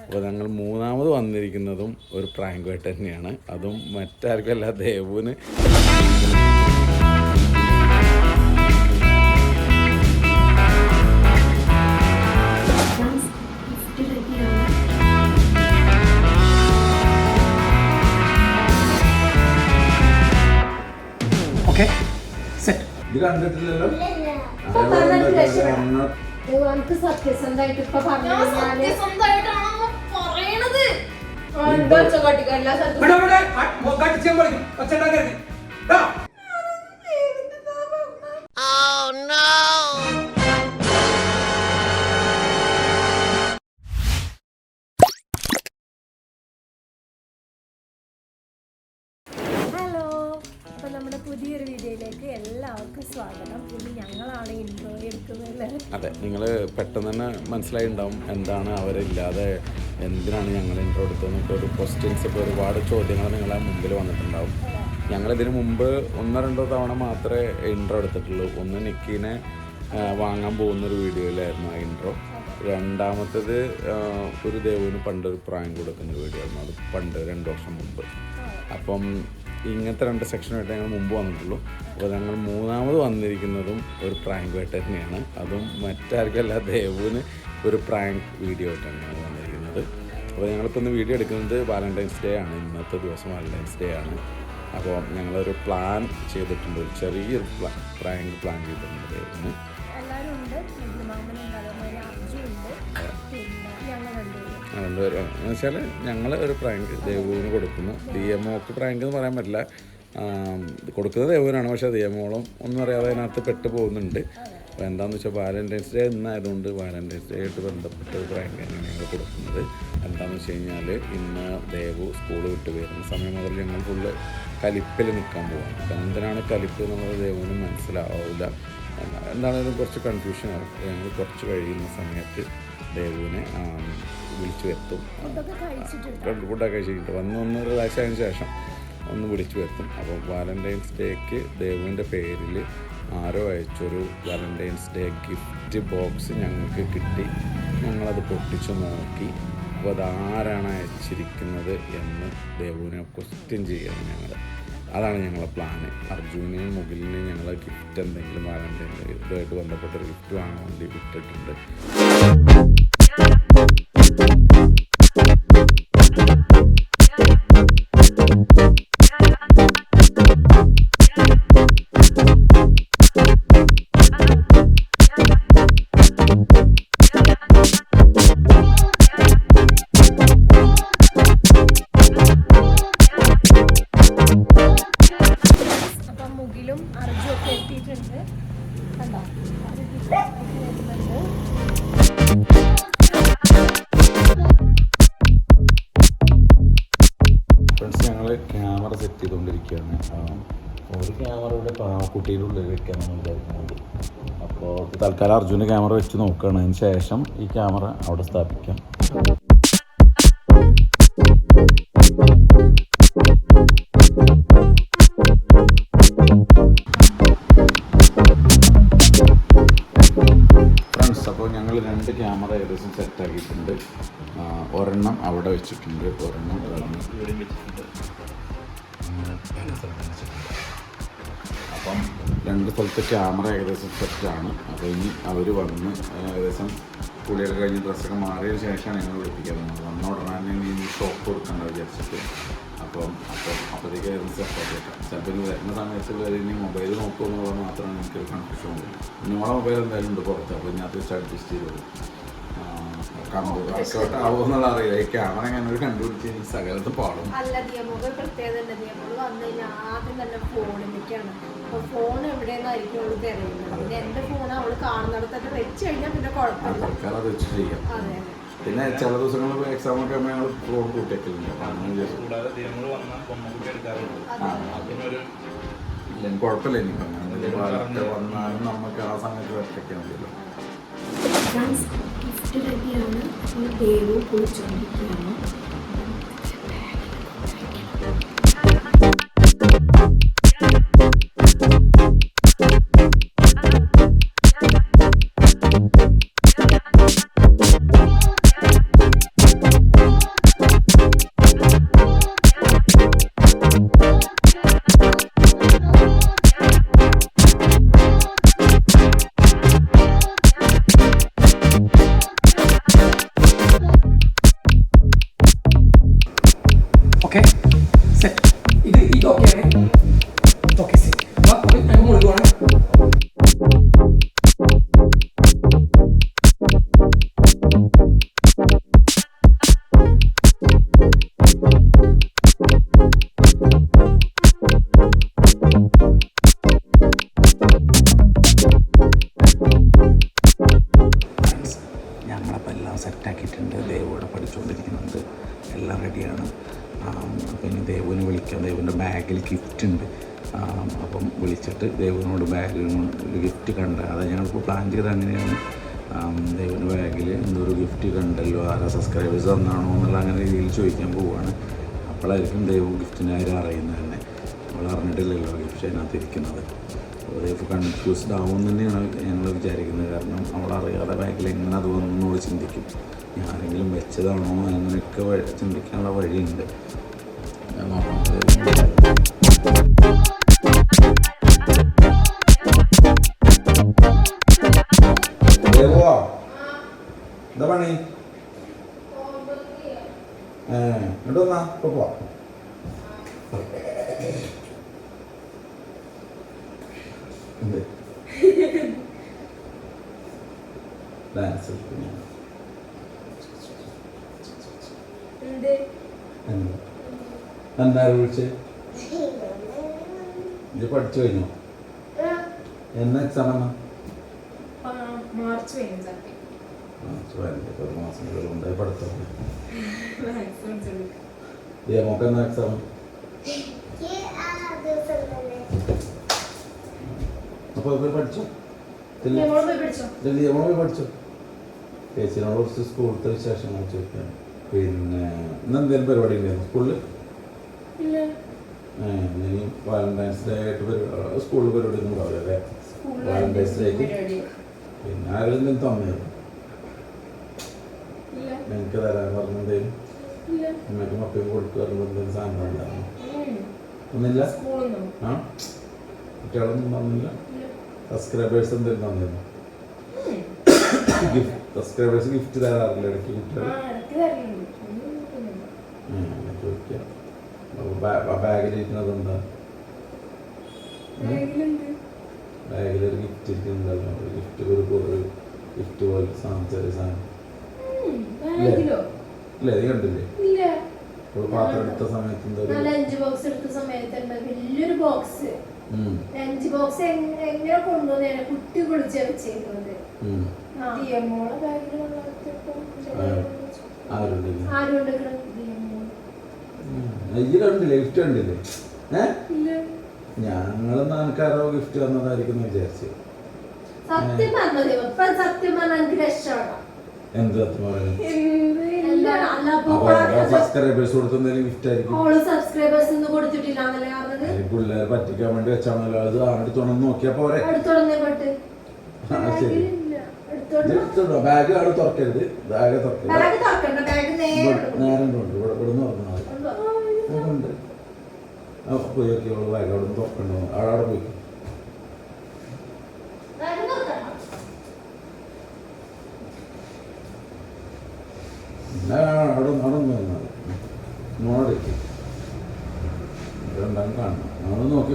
അപ്പോൾ ഞങ്ങൾ മൂന്നാമത് വന്നിരിക്കുന്നതും ഒരു പ്രാങ്കുമായിട്ട് തന്നെയാണ്. അതും മറ്റാർക്കല്ല ദേവുവിന്. ഗിഫ്റ്റ് റെഡിയാണ് ഓക്കെ സെറ്റ് ഇത് കണ്ടിട്ടില്ലല്ലോ സത്യസന്ധമായിട്ട് ഇപ്പൊ പറഞ്ഞു പുതിയൊരു വീഡിയോയിലേക്ക് എല്ലാവർക്കും സ്വാഗതം. ഇന്ന് ഞങ്ങളാണ് ഇൻട്രോ എടുക്കുന്നത്. അതെ നിങ്ങൾ പെട്ടെന്ന് തന്നെ മനസ്സിലായി ഉണ്ടാവും എന്താണ് അവരില്ലാതെ എന്തിനാണ് ഞങ്ങൾ ഇൻട്രോ എടുത്തതെന്നൊക്കെ ഒരു ക്വസ്റ്റ്യൻസ് ഒക്കെ ഒരുപാട് ചോദ്യങ്ങൾ നിങ്ങളെ മുമ്പിൽ വന്നിട്ടുണ്ടാവും. ഞങ്ങളിതിന് മുമ്പ് ഒന്നോ രണ്ടോ തവണ മാത്രമേ ഇൻട്രോ എടുത്തിട്ടുള്ളൂ. ഒന്ന് നിക്കിനെ വാങ്ങാൻ പോകുന്നൊരു വീഡിയോയിലായിരുന്നു ആ ഇൻട്രോ രണ്ടാമത്തേത് ഒരു ദേവുവിന് പണ്ടൊരു പ്രായം കൊടുക്കുന്ന വീഡിയോ ആയിരുന്നു അത് പണ്ട് രണ്ട് വർഷം മുമ്പ്. അപ്പം ഇങ്ങനത്തെ രണ്ട് സെക്ഷനായിട്ട് ഞങ്ങൾ മുമ്പ് വന്നിട്ടുള്ളൂ. അപ്പോൾ ഞങ്ങൾ മൂന്നാമത് വന്നിരിക്കുന്നതും ഒരു പ്രാങ്കുമായിട്ട് തന്നെയാണ് അതും മറ്റാർക്കല്ല ദേവുവിന് ഒരു പ്രാങ്ക് വീഡിയോ ആയിട്ടാണ് അപ്പോൾ ഞങ്ങളിപ്പോൾ ഇന്ന് വീഡിയോ എടുക്കുന്നത് വാലന്റൈൻസ് ഡേ ആണ്. ഇന്നത്തെ ദിവസം വാലന്റൈൻസ് ഡേ ആണ്. അപ്പോൾ ഞങ്ങളൊരു പ്ലാൻ ചെയ്തിട്ടുണ്ട്. ഒരു ചെറിയൊരു പ്ലാൻ പ്രാങ്ക് പ്ലാൻ ചെയ്തിട്ടുണ്ട്. രണ്ടുപേരും. എന്ന് വെച്ചാൽ ഞങ്ങൾ ഒരു പ്രാങ്ക് ദേവുവിന് കൊടുക്കുന്നു. ഡി എം ഒക്കെ പ്രാങ്ക് എന്ന് പറയാൻ പറ്റില്ല. കൊടുക്കുന്നത് ദേവുവിനാണ്. പക്ഷേ ഓളം ഒന്നും അറിയാതെ അതിനകത്ത് പെട്ട് പോകുന്നുണ്ട്. അപ്പോൾ എന്താണെന്ന് വെച്ചാൽ വാലന്റൈൻസ് ഡേ ഇന്നായതുകൊണ്ട് വാലന്റൈൻസ് ഡേ ആയിട്ട് ബന്ധപ്പെട്ട ഒരു പ്രാങ്ക് തന്നെയാണ് ഞങ്ങൾ കൊടുക്കുന്നത്. എന്താണെന്ന് വെച്ച് കഴിഞ്ഞാൽ ഇന്ന് ദേവു സ്കൂൾ വിട്ട് വരുന്ന സമയം മുതൽ ഞങ്ങൾ ഫുള്ള് കലിപ്പിൽ നിൽക്കാൻ പോവാണ്. അപ്പം എന്തിനാണ് കലിപ്പ് എന്നുള്ളത് ദേവുവിന് മനസ്സിലാവില്ല എന്താണെങ്കിലും കുറച്ച് കൺഫ്യൂഷൻ ആവും. ഞങ്ങൾ കുറച്ച് കഴിയുന്ന സമയത്ത് ദേവുവിനെ വിളിച്ചു വരുത്തും. ഫുഡൊക്കെ കഴിച്ചിട്ട് വന്ന് ഒന്ന് റിലാക്സ് ആയതിനു ശേഷം ഒന്ന് വിളിച്ചു വരുത്തും. അപ്പോൾ വാലന്റൈൻസ് ഡേക്ക് ദേവുവിന്റെ പേരിൽ ആരോ അയച്ചൊരു വാലന്റൈൻസ് ഡേ ഗിഫ്റ്റ് ബോക്സ് ഞങ്ങൾക്ക് കിട്ടി. ഞങ്ങളത് പൊട്ടിച്ച് നോക്കി. അപ്പോൾ അതാരാണ് അയച്ചിരിക്കുന്നത് എന്ന് ദേവുവിനെ ക്വസ്റ്റ്യൻ ചെയ്യണം ഞങ്ങൾ അതാണ് ഞങ്ങളുടെ പ്ലാന് അർജുനെയും മുകിലിനെയും ഞങ്ങൾ ഗിഫ്റ്റ് എന്തെങ്കിലും വാലന്റൈൻ ഇതുമായിട്ട് ബന്ധപ്പെട്ടൊരു ഗിഫ്റ്റ് വാങ്ങാൻ വേണ്ടി വിട്ടിട്ടുണ്ട്. ഉള്ളിൽ വെക്കാമെന്ന് വിചാരിക്കുന്നത്. അപ്പോൾ തൽക്കാലം അർജുന് ക്യാമറ വെച്ച് നോക്കുകയാണ് അതിന് ശേഷം ഈ ക്യാമറ അവിടെ സ്ഥാപിക്കാം. രണ്ട് ക്യാമറ ഏകദേശം സെറ്റ് ആക്കിയിട്ടുണ്ട്. ഒരെണ്ണം അവിടെ വെച്ചിട്ടുണ്ട്. ഒരെണ്ണം ഇവിടെയും വെച്ചിട്ടുണ്ട്. രണ്ട് സ്ഥലത്തെ ക്യാമറ ഏകദേശം സെറ്റാണ് അപ്പോൾ ഇനി അവർ വന്ന് ഏകദേശം കുളിയൊക്കെ കഴിഞ്ഞ് ഡ്രസ്സൊക്കെ മാറിയതിന് ശേഷമാണ് ഞങ്ങൾ വിളിപ്പിക്കാൻ പോകുന്നത് വന്ന ഉടനെ തന്നെ ഇനി ഷോപ്പ് കൊടുക്കണ്ട വിചാരിച്ചിട്ട്. അപ്പം അപ്പം അപ്പോഴത്തേക്ക് സെറ്റാക്കി വെക്കാം. ചിലപ്പോൾ ഇനി വരുന്ന സമയത്ത് വരെ ഇനി മൊബൈൽ നോക്കുമെന്നുള്ളത് മാത്രമാണ് എനിക്കൊരു കൺഫ്യൂഷൻ ഉള്ളൂ. നിങ്ങളുടെ മൊബൈൽ എന്തായാലും ഉണ്ട് പുറത്ത്. അപ്പോൾ ഞാൻ വെച്ച് അഡ്ജസ്റ്റ് ചെയ്തോളൂ ആവുമെന്നുള്ള അറിയില്ല. ഈ ക്യാമറ ഞാൻ ഒരു കണ്ടുപിടിച്ച് സകലത്ത് പാടും. അല്ല ദിയമോകൾ പ്രത്യേകത ഉണ്ട് ദിയമോൾ വന്നു കഴിഞ്ഞാൽ ആദ്യം തന്നെ ഫോണിലേക്കാണ് അപ്പൊ ഫോൺ എവിടെയെന്നായിരിക്കും അവൾ തിരയുന്നത്? പിന്നെ എന്റെ ഫോൺ അവൾ കാണുന്നിടത്തൊക്കെ വെച്ച് കഴിഞ്ഞാൽ പിന്നെ കുഴപ്പമില്ല. അത് പിന്നെ ചില ദിവസങ്ങളിൽ എക്സാം ഒക്കെ ഞങ്ങൾ ഫോൺ കൂട്ടിയിട്ടില്ല എനിക്ക് കുഴപ്പമില്ല ഇനി. അങ്ങനെ വന്നാലും നമുക്ക് ആ സമയത്ത് ഒറ്റയ്ക്കാൻ മതിയല്ലോ ഗിഫ്റ്റ് റെഡിയാണ് ദേവ് ദേവു കുളിച്ചുകൊണ്ടിരിക്കുകയാണ് അത് പ്ലാൻ ചെയ്ത് അങ്ങനെയാണ്. ദൈവന്റെ ബാഗിൽ എന്തൊരു ഗിഫ്റ്റ് കണ്ടല്ലോ ആരാ സബ്സ്ക്രൈബേഴ്സ് തന്നാണോ എന്നുള്ള അങ്ങനെ രീതിയിൽ ചോദിക്കാൻ പോവുകയാണ് അപ്പോഴായിരിക്കും ദൈവം ഗിഫ്റ്റിനായി അറിയുന്നത് തന്നെ. നമ്മൾ അറിഞ്ഞിട്ടില്ലല്ലോ ഗിഫ്റ്റ് അതിനകത്ത് ഇരിക്കുന്നത്. അപ്പോൾ കൺഫ്യൂസ്ഡ് ആവും തന്നെയാണ് ഞങ്ങൾ വിചാരിക്കുന്നത്. കാരണം അവൾ അറിയാതെ ബാഗിൽ എങ്ങനെ അത് വന്നു ചിന്തിക്കും. ആരെങ്കിലും വെച്ചതാണോ അങ്ങനെയൊക്കെ ചിന്തിക്കാനുള്ള വഴിയുണ്ട്. നോക്കാം. എന്താ പണി? ഏ ഇങ്ങോട്ട് വന്നാ ഇപ്പൊ പോവാ. ഡാൻസ് എന്താ? വിളിച്ച്. ഇത് പഠിച്ചു കഴിഞ്ഞോ? എന്നാ എക്സാം എന്നാ മാർച്ച് പതിനഞ്ച് ഒരു മാസം ഉണ്ടായി പഠിത്തം തീയതി നമുക്ക് എന്നാ എക്സാം അപ്പോൾ ഇവർ പഠിച്ചോ പഠിച്ചോ ചേച്ചിനോട് കുറച്ച് സ്കൂളിലത്തെ വിശേഷങ്ങൾ ചോദിക്കാം പിന്നെ ഇന്ന് എന്തെങ്കിലും പരിപാടി ഉണ്ടായിരുന്നു സ്കൂളിൽ ഇനി വാലന്റൈൻസ് ഡേ ആയിട്ട് സ്കൂളിൽ പരിപാടി ഒന്നും ഉണ്ടാവില്ല അല്ലേ വാലന്റൈൻസ് ഡേക്ക് പിന്നെ ആരെങ്കിലും ഇല്ല എനിക്ക് തരാൻ പറഞ്ഞെന്തേലും അമ്മയ്ക്കും അപ്പയും കൊടുക്കുക എന്തെങ്കിലും സാധനം ഉണ്ടായിരുന്നു. ഒന്നില്ല ആ? കുട്ടികളൊന്നും തന്നില്ല? സബ്സ്ക്രൈബേഴ്സ് എന്തെങ്കിലും തന്നിരുന്നു. ഗിഫ്റ്റ് സബ്സ്ക്രൈബേഴ്സ് ഗിഫ്റ്റ് തരാറില്ല ഇടയ്ക്ക് കുട്ടികൾ ചോദിക്കാം ബാഗിലിരിക്കുന്നത് എന്താ? ബാഗിലുണ്ട്. ബാഗിലൊരു ഗിഫ്റ്റ് ഇരിക്കുന്നുണ്ടല്ലോ ഗിഫ്റ്റ് ഒരു ഗിഫ്റ്റ് പോലെ സാധനം ചെറിയ സാധനം. നീ കണ്ടില്ലേ പാത്രം എടുത്ത സമയത്ത് ലഞ്ച് ബോക്സ് എടുത്ത വലിയൊരു ബോക്സ് ലഞ്ച് ബോക്സ് എങ്ങനെ കൊണ്ടുവന്നേനെ കുട്ടി കുളിച്ച കണ്ടില്ലേ? ഗിഫ്റ്റ് കണ്ടില്ലേ? ഞങ്ങൾ നാൽക്കാരോ ഗിഫ്റ്റ് തന്നതായിരിക്കും വിചാരിച്ചു. സത്യം പറഞ്ഞത് സത്യം പറഞ്ഞാൽ എനിക്ക് രക്ഷപ്പെടാം. എന്ത് സബ്സ്ക്രൈബേഴ്സ് കൊടുത്ത എന്തെങ്കിലും ഗിഫ്റ്റ് ആയിരിക്കും? സബ്സ്ക്രൈബേഴ്സ് ഒന്നും കൊടുത്തിട്ടില്ല പിള്ളേരെ പറ്റിക്കാൻ വേണ്ടി വെച്ചാണല്ലോ. അത് അടുത്തോണം നോക്കിയാ പോരെ. ശരി. ബാഗ് അവിടെ തുറക്കരുത്. ബാഗ് തുറക്കരുത്. നേരെ ഇവിടെ ഉണ്ട് ഇവിടെ ഇവിടെ നിന്ന് തുറന്നാൽ മതി. പോയി നോക്കി അവൾ ബാഗ് അവിടെ നിന്ന് തുറക്കണ്ടോ? അവിടെ പോയി ബാഗ് തുറക്കണ്ട എന്നാ അവിടെ നടന്നു വന്നത് നോടേക്ക് രണ്ടാം കാണണം നമ്മൾ നോക്കി.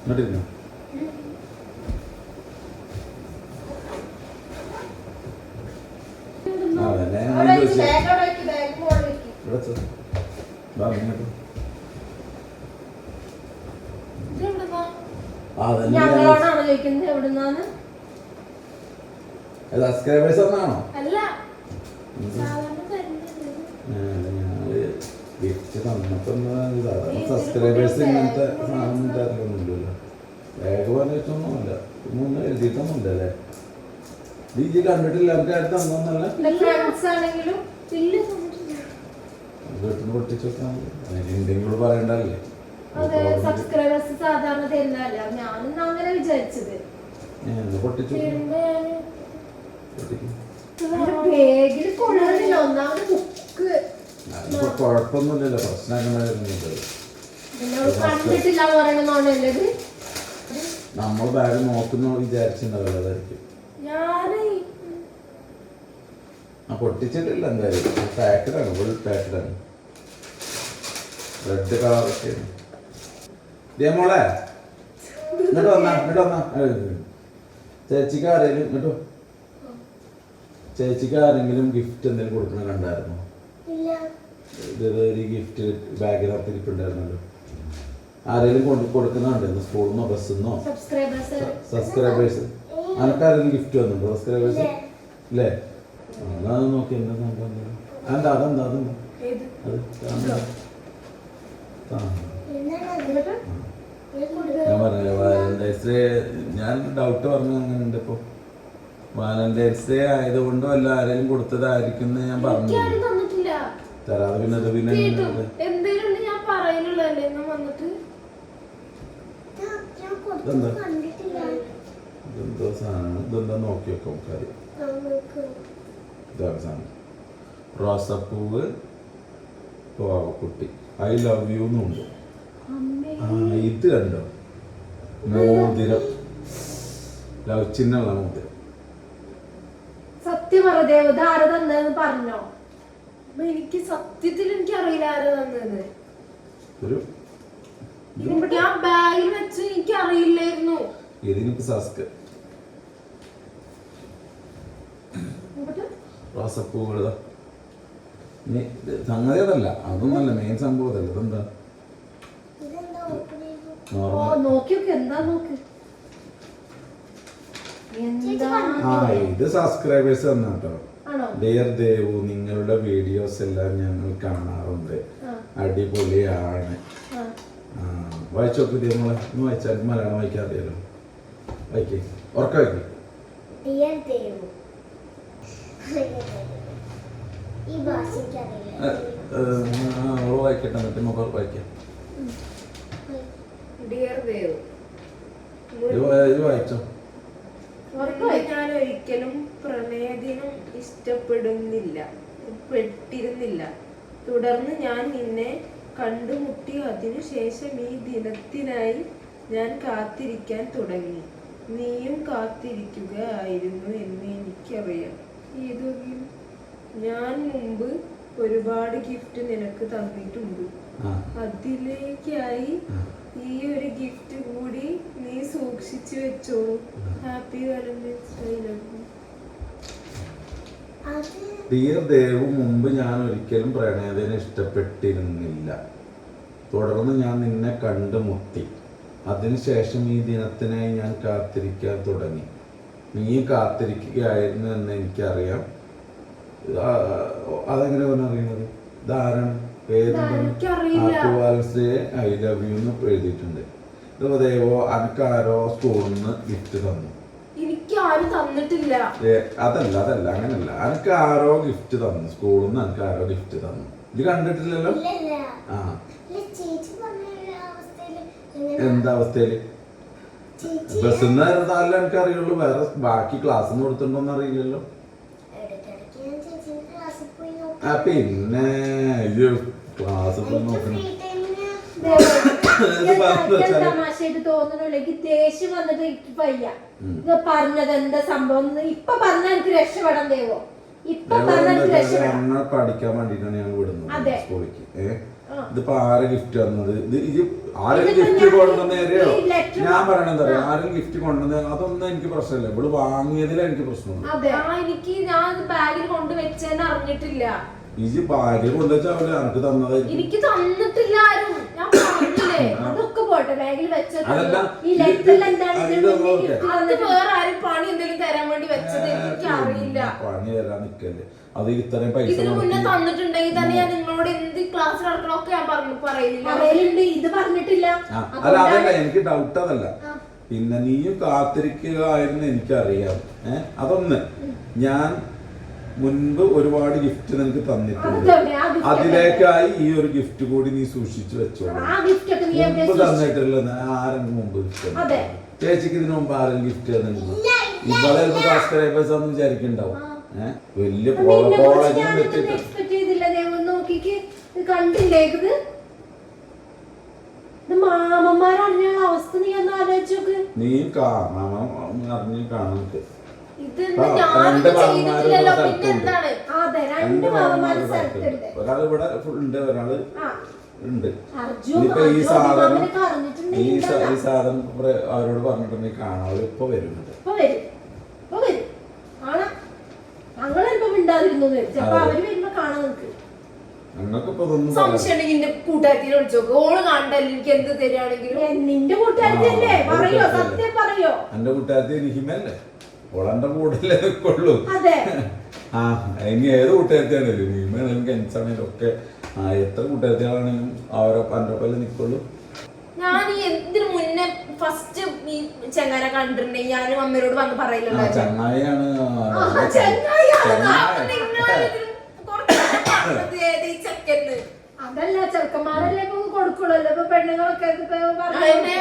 എന്നിട്ടിരുന്നു അതന്നെ. ഇവിടെ ഇങ്ങോട്ട്. അതന്നെ. ചോദിക്കുന്നത് എവിടുന്നാണ്? സബ്സ്ക്രൈബേഴ്സ് ഒന്നാണോ? അല്ല. ഗിഫ്റ്റ് തന്നപ്പോ സബ്സ്ക്രൈബേഴ്സ് ഇങ്ങനത്തെ സാധനം തരലൊന്നുമില്ലല്ലോ ബാഗ് പറഞ്ഞിട്ടൊന്നുമില്ല ഒന്നും എഴുതിയിട്ടൊന്നുമില്ല അല്ലേ? നീ കണ്ടിട്ടില്ല നമുക്ക് ആരും തന്നിട്ടില്ല. വീട്ടിൽ നിന്ന് പൊട്ടിച്ച് വെക്കാൻ എന്തെങ്കിലും പറയണ്ടല്ലേ അതെ സബ്സ്ക്രൈബേഴ്സ് സാധാരണ തരുന്നതല്ല. ഞാനും അങ്ങനെ വിചാരിച്ചത്. പിന്നെ ബാഗിൽ ഒന്നാമത് ബുക്ക് കുഴപ്പമൊന്നുമില്ലല്ലോ. കണ്ടിട്ടില്ല നമ്മൾ ബാഗ് നോക്കുന്ന വിചാരിച്ചിട്ടുണ്ടാവില്ല അതായിരിക്കും. ഞാൻ ആ പൊട്ടിച്ചിട്ടില്ല എന്തായാലും. പാക്കഡാണ് ഫുൾ പാക്കഡാണ് റെഡ് കളറൊക്കെയാണ് മോളെ. ഇങ്ങോട്ട് വന്നാ ഇങ്ങോട്ട് വന്നാ. ചേച്ചിക്ക് ആരെങ്കിലും എന്നിട്ടോ ചേച്ചിക്ക് ആരെങ്കിലും ഗിഫ്റ്റ് എന്തെങ്കിലും കൊടുക്കണ കണ്ടായിരുന്നോ? ഒരു ഗിഫ്റ്റ് ബാഗിനകത്ത് ഇരിപ്പുണ്ടായിരുന്നല്ലോ. ആരെങ്കിലും കൊണ്ട് കൊടുക്കുന്നുണ്ടായിരുന്നു സ്കൂളിൽ നിന്നോ ബസ്സിൽ നിന്നോ സബ്സ്ക്രൈബേഴ്സ് അനക്കാരെങ്കിലും ഗിഫ്റ്റ് വന്നിട്ടുണ്ടോ സബ്സ്ക്രൈബേഴ്സ് അല്ലേ എന്നാ നോക്കി എന്താ സംഭവം എന്താ? അതെന്താ അതെന്താ അത്. ആ. എന്നിട്ട് ഞാൻ പറഞ്ഞില്ല വാലന്റൈൻസ് ഡേ ഞാൻ ഡൗട്ട് പറഞ്ഞു അങ്ങനെ ഉണ്ട് ഇപ്പൊ വാലന്റൈൻസ് ഡേ ആയതുകൊണ്ടും അല്ല ആരെങ്കിലും കൊടുത്തതായിരിക്കും എന്ന് ഞാൻ പറഞ്ഞു തരാതെ പിന്നെ അത് പിന്നെ ഇതെന്താ? ഇതെന്തോ സാധനം. ഇതെന്താ നോക്കി വെക്കാം നമുക്കറിയാം ഇതാണ് സാധനം. റോസപ്പൂവ് കുട്ടി ഐ ലവ് യു എന്നുണ്ട്. ആ ഇത് കണ്ടോ? മോതിരം. ലവ് ചിഹ്നമുള്ള മോതിരം. സത്യം പറ ദേവത ആര തന്നെന്ന് പറഞ്ഞോ? അമ്മ, എനിക്ക് സത്യത്തിൽ എനിക്ക് അറിയില്ല ആരാ തന്നെന്ന് ഒരു ഞാൻ ബാഗിൽ വെച്ച് എനിക്ക് അറിയില്ലായിരുന്നു. ഇതിനിപ്പോ സസ്ക്. സംഗതി അതല്ല. അതൊന്നല്ല മെയിൻ സംഭവം അതല്ല. ഇതെന്താ ഓ നോർമൽ നോക്കി നോക്ക് എന്താ നോക്ക് എന്താ ആ ഇത് സബ്സ്ക്രൈബേഴ്സ് തന്നെ കേട്ടോ ഡിയർ ദേവു നിങ്ങളുടെ വീഡിയോസ് എല്ലാം ഞങ്ങൾ കാണാറുണ്ട്. അടിപൊളിയാണ്. വായിച്ചോ പുതിയ ഒന്ന് വായിച്ചാൽ മലയാളം വായിക്കാൻ അറിയാലോ. വായിക്കേ. ഉറക്ക വായിക്കേ. ഡിയർ ദേവു. ഈ വായിക്കട്ടെ എന്നിട്ട് നമുക്ക് വായിക്കാം ഡിയർ ദേവ് ഇത് വാ- ഇത് വായിച്ചോ. ഞാൻ ഒരിക്കലും പ്രണയദിനം ഇഷ്ടപ്പെടുന്നില്ല. പെട്ടിരുന്നില്ല. തുടർന്ന് ഞാൻ നിന്നെ കണ്ടുമുട്ടി അതിനുശേഷം ഈ ദിനത്തിനായി ഞാൻ കാത്തിരിക്കാൻ തുടങ്ങി. നീയും കാത്തിരിക്കുക ആയിരുന്നു എന്ന് എനിക്കറിയാം. ഏതൊക്കെയും ഞാൻ മുമ്പ് ഒരുപാട് ഗിഫ്റ്റ് നിനക്ക് തന്നിട്ടുണ്ട്. അതിലേക്കായി. ഈ ഒരു ഗിഫ്റ്റ് കൂടി നീ സൂക്ഷിച്ചു വെച്ചോളൂ happy Valentine's day dear Devu മുമ്പ് ഞാൻ ഒരിക്കലും പ്രണയതിനെ ഇഷ്ടപ്പെട്ടിരുന്നില്ല. തുടർന്ന് ഞാൻ നിന്നെ കണ്ടുമുട്ടി. അതിനുശേഷം ഈ ദിനത്തിനായി ഞാൻ കാത്തിരിക്കാൻ തുടങ്ങി. നീ കാത്തിരിക്കുകയായിരുന്നു എന്ന് എനിക്കറിയാം. അതെങ്ങനെ പറഞ്ഞറിയുന്നത് ഇതാരാണ്? എനിക്കറിയില്ല. ഐ ലവ് യു എന്ന് എഴുതിയിട്ടുണ്ട്. ദേവോ അനക്കാരോ സ്കൂളിൽ നിന്ന് ഗിഫ്റ്റ് തന്നു. എനിക്ക് ആരും തന്നിട്ടില്ല അതല്ല അതല്ല അങ്ങനല്ല. അനക്ക് ആരോ ഗിഫ്റ്റ് തന്നു. സ്കൂളിൽ നിന്ന് അനക്ക് ആരോ ഗിഫ്റ്റ് തന്നു. ഇത് കണ്ടിട്ടില്ലല്ലോ? ആ. ഇല്ല ചേച്ചി പറഞ്ഞ അവസ്ഥയിൽ എങ്ങനെ? എന്താ അവസ്ഥയിൽ ബസ്സിൽ നിന്ന് എനിക്ക് അറിയുള്ളൂ വേറെ ബാക്കി ക്ലാസ് നിന്ന് കൊടുത്തിട്ടുണ്ടോന്ന് അറിയില്ലല്ലോ. പിന്നെ ക്ലാസ് നോക്കണം. തമാശയായിട്ട് തോന്നുന്നില്ല എനിക്ക് ദേഷ്യം വന്നിട്ട് എനിക്ക് വയ്യ. ഇത് പറഞ്ഞത് എന്താ സംഭവം? ഇപ്പൊ പറഞ്ഞാൽ എനിക്ക് രക്ഷപ്പെടാൻ ദേവോ. ഇപ്പൊ പറഞ്ഞാൽ എനിക്ക് രക്ഷപ്പെടാം പഠിക്കാൻ വേണ്ടിട്ടാണ് ഞാൻ വിടുന്നത്. സ്കൂളിലേക്ക്. ഏഹ് ഇതിപ്പോ ആരെ ഗിഫ്റ്റ് തന്നത്? ഇത് ഇത് ആരും ഗിഫ്റ്റ് കൊണ്ടുവന്നേരെയോ കൊണ്ടുവന്നേരോ ഞാൻ പറയണെന്താ പറയാ ആരും ഗിഫ്റ്റ് കൊണ്ടുവന്ന? അതൊന്നും എനിക്ക് പ്രശ്നമില്ല. ഇവിടെ വാങ്ങിയതിലേ എനിക്ക് പ്രശ്നമുള്ളൂ എനിക്ക് ഞാൻ ബാഗിൽ കൊണ്ട് വെച്ചെന്ന് അറിഞ്ഞിട്ടില്ല. ഈ ബാഗിൽ കൊണ്ടുവച്ചാവില്ല എനിക്ക് തന്നതായിരിക്കും. എനിക്ക് തന്നിട്ടില്ല ആരും. ഞാൻ പറഞ്ഞില്ലേ അതൊക്കെ പോട്ടെ ബാഗിൽ വെച്ചത്. ഈ ലെറ്ററിൽ എന്താണ് അത് വേറെ ആരും പണി എന്തെങ്കിലും തരാൻ വേണ്ടി വെച്ചത് എനിക്ക് അറിയില്ല പണി തരാൻ നിക്കല്ലേ. അത് ഇത്രയും പൈസ ഇതിനു മുന്നേ തന്നിട്ടുണ്ടെങ്കിൽ തന്നെ ഞാൻ നിങ്ങളോട് എന്ത് ക്ലാസ് നടക്കണമൊക്കെ ഞാൻ പറഞ്ഞു പറയുന്നില്ല പറയലുണ്ട് ഇത് പറഞ്ഞിട്ടില്ല. അല്ല അതല്ല എനിക്ക് ഡൗട്ട് അതല്ല. പിന്നെ നീയും കാത്തിരിക്കുക ആയിരുന്നു എനിക്കറിയാം. ഏഹ് അതൊന്ന്. ഞാൻ മുൻപ് ഒരുപാട് ഗിഫ്റ്റ് നിനക്ക് തന്നിട്ടുണ്ട്. അതിലേക്കായി ഈ ഒരു ഗിഫ്റ്റ് കൂടി നീ സൂക്ഷിച്ചു വെച്ചോളൂ. മുമ്പ്? തന്നിട്ടുള്ള ആരെങ്കിലും മുമ്പ്. ചേച്ചിക്ക് ഇതിനു മുമ്പ് ആരെങ്കിലും ഗിഫ്റ്റ് തന്നിട്ടുണ്ടോ? ചിലപ്പോ സബ്സ്ക്രൈബേഴ്സ് ഒന്നും വിചാരിക്കണ്ടാവും. ഏഹ് വലിയ കോളേജിലും മാമന്മാരറിഞ്ഞ അവസ്ഥ നീ ഒന്ന് ആലോചിച്ചു നീ കാണണം. അറിഞ്ഞ് കാണാൻ രണ്ട് മാമന്മാരും സ്ഥലത്തുണ്ട്. രണ്ട് രണ്ട് മാമന്മാര് മാമന്മാര് സ്ഥലത്തുണ്ട്. ഒരാൾ ഇവിടെ ഉണ്ട് ഒരാൾ ആ. ഉണ്ട്. അർജുൻ ഈ സാധനം ഈ. ഈ സാധനം അവരോട് പറഞ്ഞിട്ടുണ്ടെങ്കിൽ കാണാം. ഇപ്പൊ വരുന്നുണ്ട്. ഇപ്പൊ ഇപ്പൊ സംശയം കൂട്ടുകാരത്തിനെ വിളിച്ചു. ഓൾ എനിക്ക് എന്ത് തരികയാണെങ്കിലും. നിന്റെ കൂട്ടുകാരത്തിയല്ലേ? പറയോ? സത്യം പറയോ? എന്റെ കൂട്ടുകാരത്തി രിഹിമല്ലേ ഓളെന്റെ കൂടല്ലേ കൊള്ളൂ. അതെ. ആ ഇനി ഏത് കൂട്ടുകാരത്തിയാണ് രിഹിമാണെങ്കിലും കെൻസാണെങ്കിലും ഒക്കെ ആ എത്ര കൂട്ടുകാരത്തിയാണെങ്കിലും അവരെ എന്റെ പോലെ നിൽക്കുള്ളൂ ഞാൻ ഈ എന്തിനു മുന്നേ ഫസ്റ്റ് ഈ ചെങ്ങാനെ കണ്ടിട്ടുണ്ടെങ്കിൽ ഞാനും അമ്മയോട് വന്ന് പറയില്ലല്ലോ ചങ്ങായിയാണ്. അതല്ല ചെറുക്കന്മാരല്ലേ ഇപ്പൊ കൊടുക്കുള്ളൂ ഇപ്പൊ പെണ്ണുങ്ങളൊക്കെ പറഞ്ഞു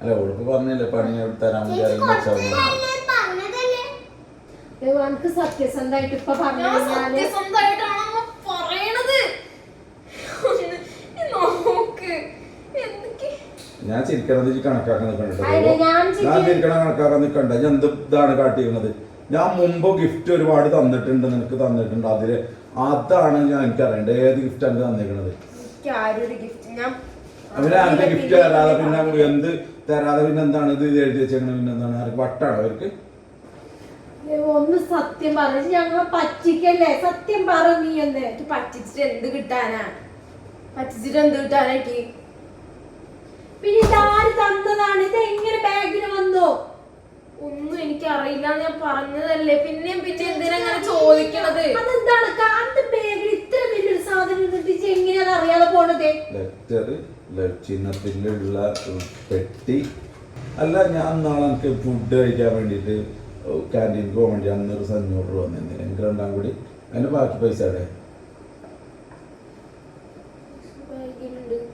അല്ല ഓൾക്ക് പറഞ്ഞില്ലേ പണി തരാൻ വെച്ചാൽ എനിക്ക് സത്യസന്ധമായിട്ട് ഇപ്പൊ പറഞ്ഞു ഞാൻ കഴിഞ്ഞാൽ സത്യസന്ധമായിട്ടാണ് അമ്മ പറയണത് നോക്ക്. എന്തൊക്കെ? ഞാൻ ചിരിക്കണത് കണക്കാക്കാൻ ഞാൻ ഞാൻ ചിരി- ചിരിക്കണ കണക്കാക്കാൻ നിൽക്കണ്ട. ഞാൻ എന്ത് ഇതാണ് കാട്ടിയിരുന്നത്? ഞാൻ മുമ്പ് ഗിഫ്റ്റ് ഒരുപാട് തന്നിട്ടുണ്ട് നിനക്ക് തന്നിട്ടുണ്ട്. അതിൽ അതാണ് ഞാൻ എനിക്കറിയേണ്ടത്. ഏത് ഗിഫ്റ്റ് ആണ് തന്നിരിക്കണത്? എനിക്ക് അവർ അതിന്റെ ഗിഫ്റ്റ് തരാതെ പിന്നെ എന്ത് തരാതെ പിന്നെ എന്താണ് ഇത് ഇത് എഴുതി വെച്ചേക്കണത്? പിന്നെ എന്താണ്? വട്ടാണ് അവർക്ക്? ഒന്ന് സത്യം പറഞ്ഞു ഞങ്ങളെ പറ്റിക്കല്ലേ? സത്യം പറ നീ എന്ന് എനിക്ക് പറ്റിച്ചിട്ട് എന്ത് കിട്ടാനാ? പറ്റിച്ചിട്ട് എന്ത് കിട്ടാനായിട്ട് പിന്നെ ഇതാര് തന്നതാണ്? ഇത് എങ്ങനെ ബാഗിന് വന്നോ? ഒന്നും എനിക്ക് അറിയില്ല ഞാൻ പറഞ്ഞതല്ലേ. പിന്നെയും പിന്നെ എന്തിനാ അങ്ങനെ ചോദിക്കണത്? അതെന്താണ്? കാന്റെ ബാഗിൽ ഇത്ര വലിയൊരു സാധനം എന്നിട്ട് എങ്ങനെയാണ് അറിയാതെ പോണത്? ലെറ്റർ പെട്ടി. അല്ല ഞാൻ നാളെ ഫുഡ് കഴിക്കാൻ വേണ്ടിയിട്ട് ക്യാന്റീനിൽ പോകാൻ വേണ്ടി അന്നൊരു അഞ്ഞൂറ് രൂപ തന്നെ. എനിക്ക് രണ്ടാം കൂടി. അതിന് ബാക്കി പൈസ അവിടെ.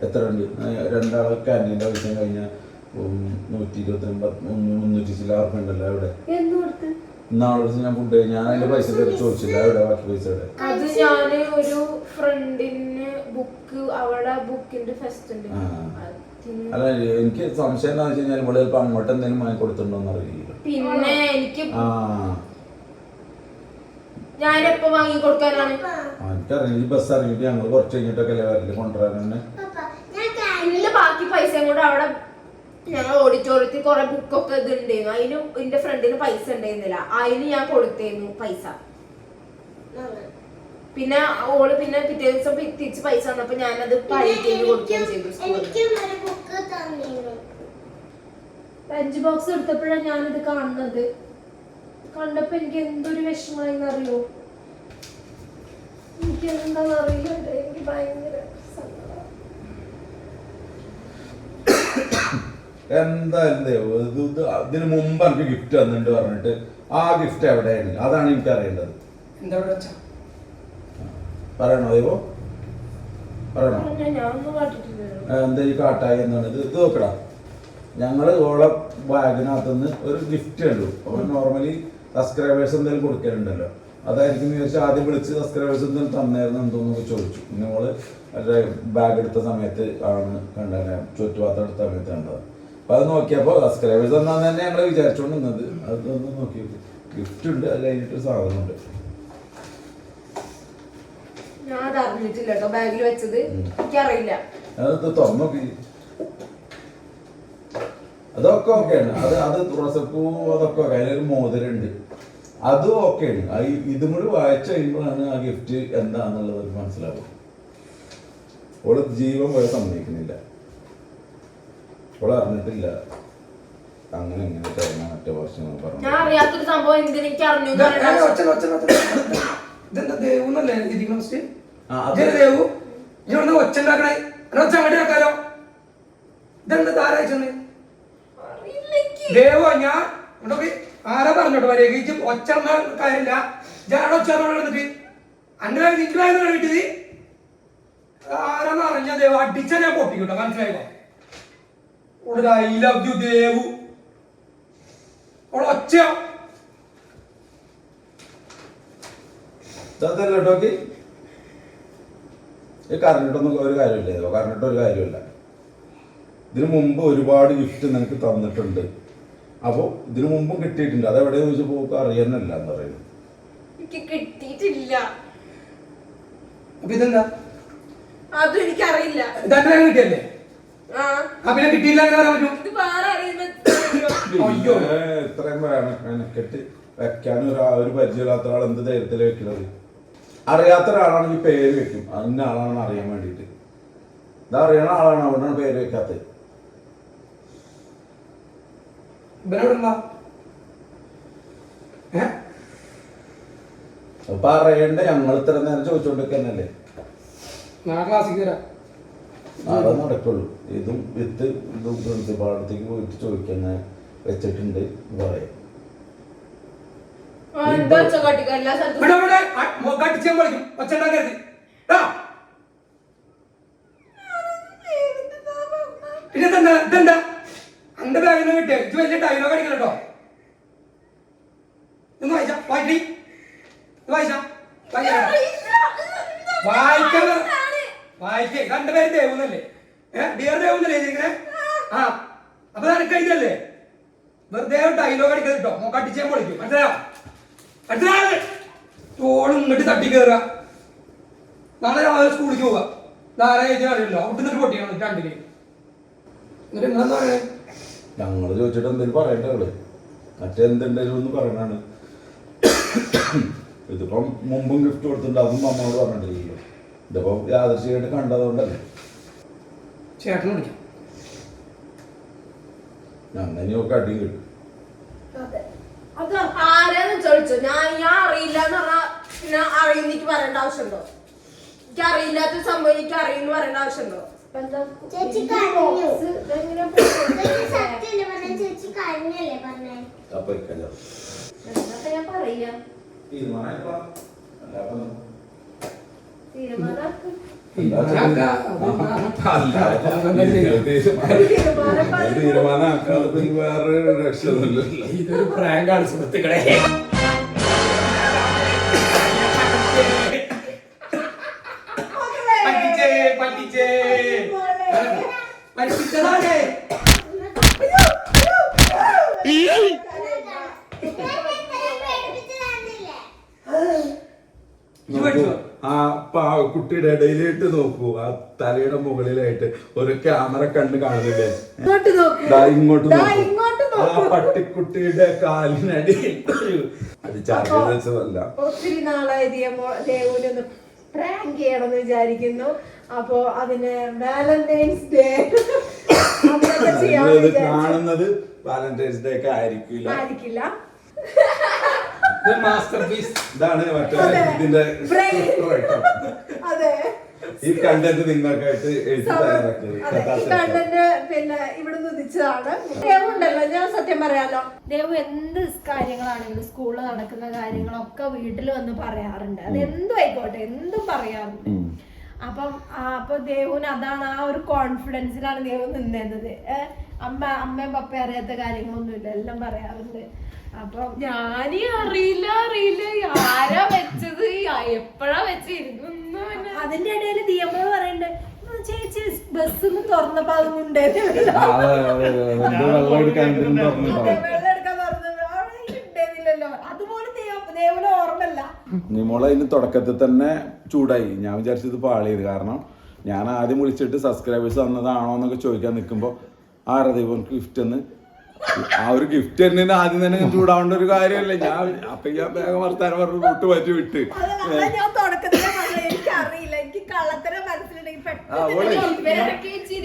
എത്ര ഉണ്ട്? രണ്ടാൾ ക്യാന്റീന്റെ പൈസ കഴിഞ്ഞാൽ നൂറ്റി ഇരുപത്തിരണ്ട് മുന്നൂറ്റി ചില ഉറപ്പ് ഉണ്ടല്ലോ കൊടുത്ത്? നാളെ ഞാൻ ഫുഡ് ഞാൻ അതിന്റെ പൈസ ചോദിച്ചില്ല. അവിടെ ബാക്കി പൈസ അവിടെ അത് ഒരു ഫ്രണ്ടിന് ബുക്ക് അവിടെ ബുക്കിന്റെ ഫെസ്റ്റ് ഉണ്ട്. അല്ല എനിക്ക് സംശയം എന്താണെന്ന് വെച്ച് കഴിഞ്ഞാൽ ഇവിടെ ചിലപ്പോൾ അങ്ങോട്ട് എന്തെങ്കിലും വാങ്ങി കൊടുത്തിട്ടുണ്ടോന്ന് അറിയില്ല. പിന്നെ എനിക്ക് ആ. ഞാൻ എപ്പോ വാങ്ങി കൊടുക്കാനാണ്? ആ, എനിക്കറിയാം ഈ ബസ് അറിഞ്ഞിട്ട് ഞങ്ങൾ കുറച്ച് കഴിഞ്ഞിട്ടൊക്കെ അല്ലേ വരൽ കൊണ്ടുവരാൻ തന്നെ ബാക്കി പൈസയും കൂടെ അവിടെ ഞങ്ങൾ ഓഡിറ്റോറിയത്തിൽ കുറെ ബുക്കൊക്കെ ഇത് ഉണ്ടായിരുന്നു അതിന് എന്റെ ഫ്രണ്ടിന് പൈസ ഉണ്ടായിരുന്നില്ല അതിന് ഞാൻ കൊടുത്തേന്നു പൈസ. പിന്നെ ഓൾ പിന്നെ പിറ്റേ ദിവസം തിരിച്ച് പൈസ വന്നപ്പോ ഞാനത് പഴയ കൊടുക്കുകയും ചെയ്തു സ്കൂളിൽ ലഞ്ച് ബോക്സ് എടുത്തപ്പോഴാണ് ഞാനിത് കാണുന്നത്. കണ്ടപ്പോ എനിക്ക് എന്തൊരു വിഷമായിന്ന് അറിയോ എനിക്ക് എന്താന്ന് അറിയില്ല എനിക്ക് ഭയങ്കര എന്തായാലും മുമ്പ് എനിക്ക് ഗിഫ്റ്റ് വന്നിട്ട് പറഞ്ഞിട്ട്. ആ ഗിഫ്റ്റ് എവിടെയാണ് അതാണ് എനിക്ക് അറിയേണ്ടത് പറയണോ ദൈവോ പറയണോ ഞാനൊന്നും കാട്ടിട്ടില്ലല്ലോ ആ, എന്താ ഈ കാട്ടായി എന്നാണ് ഇത് ഇത് നോക്കടാ. ഞങ്ങൾ ഓളെ ബാഗിനകത്തുനിന്ന് ഒരു ഗിഫ്റ്റ് ഉള്ളൂ അപ്പോൾ നോർമലി സബ്സ്ക്രൈബേഴ്സ് എന്തെങ്കിലും കൊടുക്കലുണ്ടല്ലോ. അതായിരിക്കും ചോദിച്ചാൽ ആദ്യം വിളിച്ച് സബ്സ്ക്രൈബേഴ്സ് എന്തെങ്കിലും തന്നായിരുന്നു എന്തോന്നൊക്കെ ചോദിച്ചു. ഓൾ മറ്റേ ബാഗ് എടുത്ത സമയത്ത് ആണ് കണ്ടത് ചുറ്റുപാത്രം എടുത്ത സമയത്ത് കണ്ടത്. അപ്പൊ അത് നോക്കിയപ്പോൾ സബ്സ്ക്രൈബേഴ്സ് എന്നാന്ന് തന്നെ ഞങ്ങൾ വിചാരിച്ചുകൊണ്ട് നിന്നത്. അതൊന്ന് നോക്കി ഗിഫ്റ്റ് ഉണ്ട് അത് കഴിഞ്ഞിട്ട് സാധനമുണ്ട്. ഞാൻ അത് അറിഞ്ഞിട്ടില്ല കേട്ടോ ബാഗിൽ വെച്ചത്. എനിക്കറിയില്ല. അത് തുറന്നു നോക്കി അതൊക്കെ ഓക്കെയാണ് അത് അത് തുറസപ്പൂ അതൊക്കെ ഓക്കെ അതിലൊരു മോതിരണ്ട്. അതും ഓക്കെയാണ് ഇതും കൂടി വായിച്ചു കഴിയുമ്പോഴാണ് ആ ഗിഫ്റ്റ് എന്താന്നുള്ളത് അവർക്ക് മനസ്സിലാവും ഓൾ ജീവൻ പോയ സമ്മതിക്കുന്നില്ല. ഓൾ അറിഞ്ഞിട്ടില്ല. അങ്ങനെ ഇങ്ങനെ മറ്റേ വർഷം ഞാൻ പറഞ്ഞു അറിയാത്തൊരു സംഭവം എന്തിനു എനിക്ക് അറിഞ്ഞു ഒച്ച ഒച്ച ഒച്ച ഇതെന്താ ദേവു എന്നല്ലേ എഴുതിക്കണം ഫസ്റ്റ് ദേവു? ഇജോന്ന് ഒച്ച ഉണ്ടാക്കണേ. ഒച്ച അങ്ങോട്ട് വെക്കാലോ. ഇതെന്താ താരാഴ്ചന്ന് ദേവോ ഞാൻ ഇങ്ങോട്ടൊക്കെ ആരാ പറഞ്ഞോട്ടോ? വരേക്ക് ഒച്ച ഇടുന്ന കാര്യമില്ല. ഞാൻ ഒച്ച എന്നിട്ട് അന്റെ കാര്യം കിട്ടിയത് ആരാന്ന് അറിഞ്ഞ ദേവ? അടിച്ച ഞാൻ പൊട്ടിക്കട്ടോ. മനസ്സിലായോ? ഉടനെ ഐ ലവ് യു ദേവു ഒച്ചയോ. അതല്ല കേട്ടോക്ക് ഈ കറണ്ടിട്ടൊന്നും ഒരു കാര്യമില്ല ഇതോ. കറണ്ടിട്ട് ഒരു കാര്യമില്ല. ഇതിനു മുമ്പ് ഒരുപാട് ഗിഫ്റ്റ് നിനക്ക് തന്നിട്ടുണ്ട്. അപ്പോൾ ഇതിനു മുമ്പും കിട്ടിയിട്ടുണ്ട്. അത് എവിടെ ചോദിച്ചപ്പോൾ പോക്ക് അറിയാനല്ല എന്ന് പറയുന്നത്. എനിക്ക് കിട്ടിയിട്ടില്ല. അപ്പൊ ഇതെന്താ? അതും എനിക്കറിയില്ല. ഇതന്നെ കിട്ടിയല്ലേ? പിന്നെ കിട്ടിയില്ല എന്ന് പറയാൻ പറ്റും ഇത് വേറെ അയ്യോ. ഇത്രയും മെനക്കെട്ട് വെക്കാനും ഒരു ഒരു പരിചയമില്ലാത്ത ആൾ എന്ത് ധൈര്യത്തിൽ വെക്കുന്നത് അറിയാത്ത ഒരാളാണെങ്കിൽ പേര് വെക്കും. അതിന്റെ ആളാണെന്ന് അറിയാൻ വേണ്ടിയിട്ട്. ഇത് അറിയണ ആളാണ് അവിടെയാണ് പേര് വെക്കാത്തത്. അപ്പൊ അറിയണ്ട ഞങ്ങൾ ഇത്ര നേരം ചോദിച്ചോണ്ടിരിക്കുന്നല്ലേ നാളെ നടക്കുള്ളൂ. ഇതും വിത്ത് ഇതും പ്രിൻസിപ്പാളത്തേക്ക് പോയിട്ട് ചോദിക്കുന്ന വെച്ചിട്ടുണ്ട്. പറയാം ആ, എന്താ ഒച്ച കാട്ടിക്ക എല്ലാ സ്ഥലത്തും ഇവിടെ ഇവിടെ കട്ടിച്ചാൻ വിളിക്കും. ഒച്ച ഉണ്ടാക്കരുത് ട്ടാ. പിന്നെ ഇതെന്താ? ഇതെന്താ? അന്റെ ബാഗിൽ നിന്ന് കിട്ടിയ? ഇത് വലിയ ഡയലോഗ് അടിക്കണം കേട്ടോ ഒന്ന് വായിച്ചാ? വായിക്കടി ഇത് വായിച്ച വായിക്കാൻ വായിക്കേ കണ്ട പേര് ദേവുന്നല്ലേ ഏ ഡിയർ ദേവുന്നല്ലേ എഴുതിയിരിക്കണേ ആ അപ്പൊ നിനക്ക് എഴുതല്ലേ വെറുതെ ഡയലോഗ് അടിക്കരുത് കേട്ടോ മോക്കടിച്ചാൻ പൊളിക്കും മനസ്സിലായോ മനസ്സിലായത് തോളും ഇങ്ങോട്ട് തട്ടി കയറുക. നാളെ രാവിലെ സ്കൂളിലേക്ക് പോവുക. നാളെ എഴുതി അറിയില്ല. അവിടുന്ന് ഒരു പൊട്ടിയാണ് രണ്ടിന് എന്നിട്ട് നിങ്ങളെന്താ പറയണേ? ഞങ്ങൾ ചോദിച്ചിട്ട് എന്തെങ്കിലും പറയട്ടെ അവൾ? മറ്റെന്തുണ്ടെങ്കിലും ഒന്ന് പറയണാണ് ഇതിപ്പം മുമ്പും ഗിഫ്റ്റ് കൊടുത്തിട്ടുണ്ട്. അതും നമ്മളോട് പറഞ്ഞിട്ടില്ലല്ലോ. ഇതിപ്പം യാദർശികമായിട്ട് കണ്ടതുകൊണ്ടല്ലേ. വിളിക്കാം. ഇനി ഒക്കെ അടിയും കിട്ടും. അത്. ആരാന്ന് ചോദിച്ചോ? ഞാൻ ഞാൻ അറിയില്ല എന്ന് പറഞ്ഞാ പിന്നെ അറിയുന്നിട്ട് എനിക്ക് പറയേണ്ട ആവശ്യമുണ്ടോ? എനിക്ക് അറിയില്ലാത്ത സംഭവം എനിക്ക് അറിയുന്നു പറയേണ്ട ആവശ്യമുണ്ടോ? തീരുമാനം എന്താ? വേറെ രക്ഷ ഇതൊരു പ്രാങ്കാണ് ഇതെങ്ങനെ പറ്റിച്ചതാണ് നോക്കൂ, ആ കുട്ടിയുടെ ഇടയിലിട്ട് നോക്കൂ. ആ തലയുടെ മുകളിലായിട്ട് ഒരു ക്യാമറ കണ്ട് കാണുന്നില്ലേ? ഇങ്ങോട്ട് നോക്ക്. ആ. പട്ടിക്കുട്ടിയുടെ കാലിനടിയിൽ അത് ചാർജ് വെച്ചതല്ല. ഒത്തിരി നാളായി പ്രാങ്ക് ചെയ്യണമെന്ന് വിചാരിക്കുന്നു. അപ്പോ അതിന് വാലന്റൈൻസ് ഡേ. കാണുന്നത് വാലന്റൈൻസ് ഡേ ഒക്കെ ആയിരിക്കില്ല. ആയിരിക്കില്ല. മാസ്റ്റർ പീസ് ഇതാണ് മറ്റേ ഇതിന്റെ. അതെ. ഈ കണ്ടന്റ് നിങ്ങൾക്കായിട്ട് എഴുതി. കണ്ടന്റ് പിന്നെ ഇവിടുന്ന് ഉദിച്ചതാണ്. ദേവുണ്ടല്ലോ ഞാൻ സത്യം പറയാലോ. ദേവ് എന്ത് കാര്യങ്ങളാണെങ്കിലും സ്കൂളിൽ നടക്കുന്ന കാര്യങ്ങളൊക്കെ വീട്ടിൽ വന്ന് പറയാറുണ്ട്. അത് എന്തും ആയിക്കോട്ടെ എന്തും പറയാറുണ്ട്. അപ്പം അപ്പൊ ദേവുന് അതാണ് ആ ഒരു കോൺഫിഡൻസിലാണ് ദേവു നിന്നത്. അമ്മ അമ്മയും പപ്പ അറിയാത്ത കാര്യങ്ങളൊന്നുമില്ല. എല്ലാം പറയാറുണ്ട്. അപ്പൊ ഞാനീ അറിയില്ല അറിയില്ല. ആരാ വെച്ചത്? എപ്പോഴാ വെച്ചിരുന്നു അതിന്റെ ഇടയിൽ ദിയമ്മ പറയണ്ട് "ഉം, ചേച്ചി ബസ് തുറന്നപ്പോ അതുകൊണ്ട് ആ, അതെ, ഉണ്ടായിരുന്നില്ലല്ലോ. അതുപോലെ ദേവ- ദേവന് ഓർമ്മല്ല നിമോളെ ഇതിന് തുടക്കത്തിൽ തന്നെ ചൂടായി. ഞാൻ വിചാരിച്ചത് പാളിയത്. കാരണം ഞാൻ ആദ്യം വിളിച്ചിട്ട് സബ്സ്ക്രൈബേഴ്സ് തന്നതാണോ എന്നൊക്കെ ചോദിക്കാൻ നിൽക്കുമ്പോൾ ആരാ ദൈവം ഗിഫ്റ്റ് എന്ന്? ആ ഒരു ഗിഫ്റ്റ് തന്നെ ആദ്യം തന്നെ ചൂടാവേണ്ട ഒരു കാര്യമല്ലേ? ഞാൻ അപ്പൊ ഞാൻ വേഗം വർത്താനം പറഞ്ഞു റൂട്ട് മാറ്റി വിട്ട്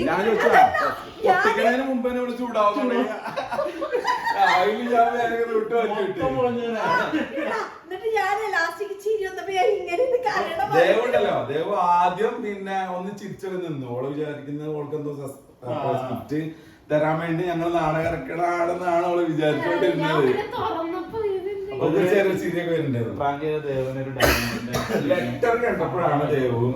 ഞാൻ ചോദിച്ചാ മുമ്പ് തന്നെ ഇവിടെ ചൂടാവുന്നുണ്ട്. അതിൽ ഞാൻ വിട്ട് ദേവുണ്ടല്ലോ ദേവ് ആദ്യം പിന്നെ ഒന്ന് ചിരിച്ചൊക്കെ നിന്നു. ഓൾ വിചാരിക്കുന്നത് ഓൾക്ക് എന്തോ ഗിഫ്റ്റ് തരാൻ വേണ്ടി ഞങ്ങൾ നാടകം ഇറക്കണാണെന്നാണ് അവൾ വിചാരിച്ചോണ്ടിരുന്നത്. ചെറിയ ചിരിയൊക്കെ വരുന്നുണ്ടായിരുന്നു. ലെറ്റർ കണ്ടപ്പോഴാണ് ദേവും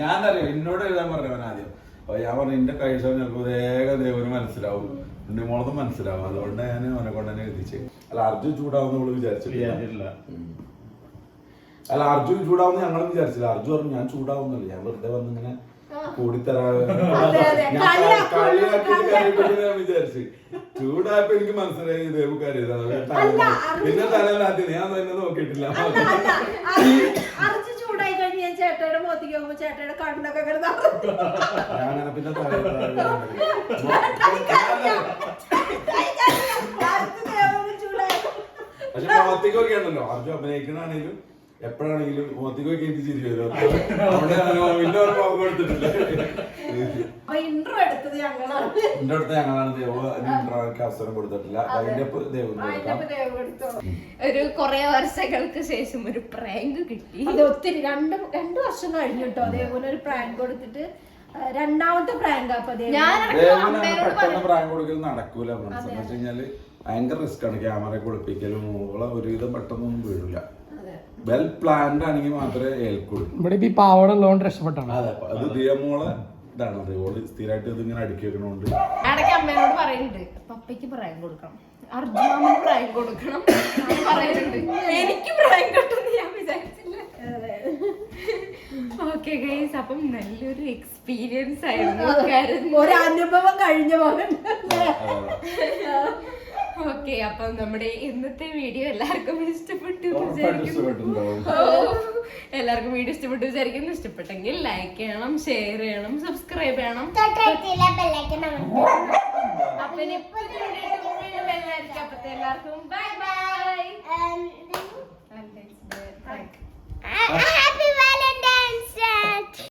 ഞാനറിയാം എന്നോട് എഴുതാൻ പറഞ്ഞവൻ ആദ്യം. അപ്പൊ ഞാൻ പറഞ്ഞു എന്റെ കഴിച്ച ചിലപ്പോ വേഗം ദേവന് മനസ്സിലാവും. ഉണ്ണിമോളതും മനസ്സിലാവും. അതുകൊണ്ട് ഞാൻ അവനെ കൊണ്ട് തന്നെ എഴുതിച്ച്. അല്ല അർജുൻ ചൂടാവും അവൾ വിചാരിച്ചില്ല. അല്ല അർജുൻ ചൂടാവും ഞങ്ങളും വിചാരിച്ചില്ല. അർജുൻ പറഞ്ഞു ഞാൻ ചൂടാവുന്നില്ല. ഞാൻ വെറുതെ വന്നിങ്ങനെ കൂടിത്തരാ ഞാൻ ചൂടായപ്പോ എനിക്ക് മനസ്സിലായി ദേവു അറിഞ്ഞു. പിന്നെ തലയിലാത്തിന് ഞാൻ തന്നെ നോക്കിയിട്ടില്ല ചേട്ടയുടെ മുഖത്തേക്ക് പോകുമ്പോ ചേട്ടയുടെ കണ്ണൊക്കെ പിന്നെ. പക്ഷെ മുഖത്തേക്കൊക്കെ ഉണ്ടല്ലോ അർജു അഭിനയിക്കണാണെങ്കിലും എപ്പോഴാണെങ്കിലും മുഖത്തേക്കൊക്കെ എനിക്ക് ചിരി വരും എടുത്തത് ഞങ്ങളാണ്. ദേവ് അവസരം കൊടുത്തിട്ടില്ല. അതിന്റെ ദേവ്. ഒരു കുറെ വർഷങ്ങൾക്ക് ശേഷം ഒരു പ്രാങ്ക് കിട്ടി. അത് ഒത്തിരി രണ്ട് രണ്ട് വർഷം കഴിഞ്ഞു കേട്ടോ അതേപോലെ ഒരു പ്രാങ്ക് കൊടുത്തിട്ട് രണ്ടാമത്തെ പ്രാങ്ക് അപ്പൊ പെട്ടെന്ന് പ്രാങ്ക് കൊടുക്കൽ നടക്കൂല ഭയങ്കര റിസ്ക് ആണ്. ക്യാമറ കുളിപ്പിക്കലും ഒരുവിധം പെട്ടെന്നൊന്നും വീഴില്ല വെൽ പ്ലാൻഡ് ആണെങ്കിൽ മാത്രമേ ഏൽക്കുള്ളൂ. ഇവിടെ ഇപ്പൊ ഈ പാവട ഉള്ളതുകൊണ്ട് രക്ഷപ്പെട്ടാണ്. അതെ അത് ദിയമോളെ ഇതാണ്. ഓൾ സ്ഥിരമായിട്ട് ഇതിങ്ങനെ അടുക്കി വെക്കണോണ്ട്. ഇടയ്ക്ക് അമ്മേനോട് പറയുന്നുണ്ട് പപ്പയ്ക്ക് പ്രായം കൊടുക്കണം. അർജുനാമിന് പ്രായം കൊടുക്കണം പറയുന്നുണ്ട്. എനിക്ക് പ്രായം കിട്ടുമെന്ന് ഞാൻ വിചാരിച്ചില്ല. ഓക്കെ ഗൈസ് അപ്പം നല്ലൊരു എക്സ്പീരിയൻസ് ആയിരുന്നു. ഒരു അനുഭവം കഴിഞ്ഞ പോലെ. ഓക്കെ അപ്പൊ നമ്മുടെ ഇന്നത്തെ വീഡിയോ എല്ലാവർക്കും ഇഷ്ടപ്പെട്ടു എല്ലാവർക്കും വീഡിയോ ഇഷ്ടപ്പെട്ടു വിചാരിക്കും ഇഷ്ടപ്പെട്ടെങ്കിൽ ലൈക്ക് ചെയ്യണം ഷെയർ ചെയ്യണം സബ്സ്ക്രൈബ് ചെയ്യണം. എല്ലാവർക്കും bye bye happy Valentine's day